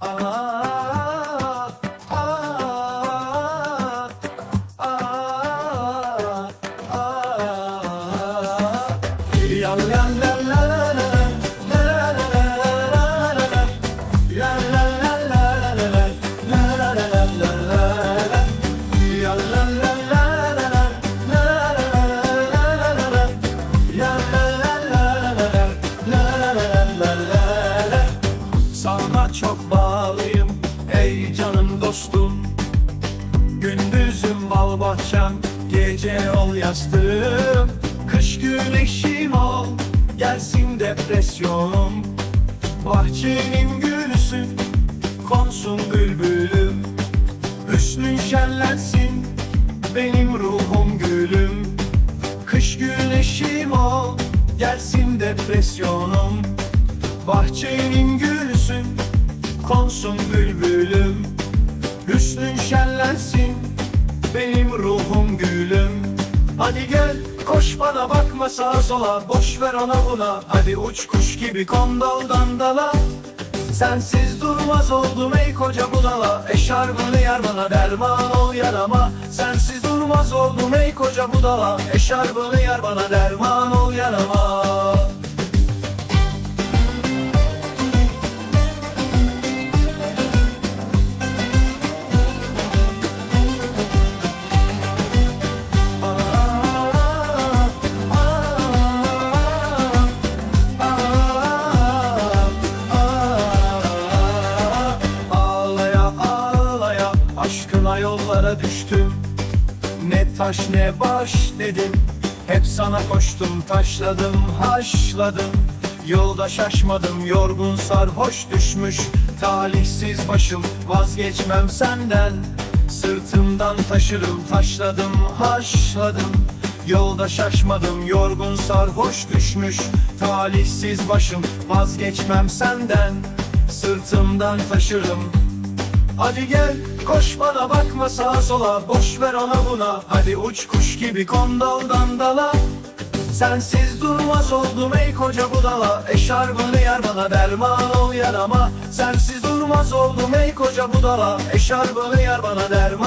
Aa, aa, aa, aa, aa. Dostum. Gündüzüm bal bahçem, gece ol yastığım. Kış güneşim ol, gelsin depresyonum. Bahçenin gülüsün, konsun bülbülüm. Hüsnün şenlensin, benim ruhum gülüm. Kış güneşim ol, gelsin depresyonum. Bahçenin gülsün, konsun bülbülüm Hüsnün şenlensin, benim ruhum gülüm. Hadi gel, koş bana bakma sağa sola Boş ver ona buna, hadi uç kuş gibi kon daldan dala. Sensiz durmaz oldum ey koca budala. Eşarbını yar bana derman ol yarama. Sensiz durmaz oldum ey koca budala. Eşarbını yar bana derman ol yollara düştüm. Ne taş ne baş dedim. Hep sana koştum taşladım haşladım. Yolda şaşmadım yorgun sarhoş düşmüş. Talihsiz başım vazgeçmem senden. Sırtımdan taşırım taşladım haşladım. Yolda şaşmadım yorgun sarhoş düşmüş. Talihsiz başım vazgeçmem senden. Sırtımdan taşırım Hadi gel koş bana bakma sağa sola. Boş ver ona buna. Hadi uç kuş gibi kon daldan dala. Sensiz durmaz oldum ey koca budala. Eşarbını yar bana derman ol yarama. Sensiz durmaz oldum ey koca budala. Eşarbını yar bana derman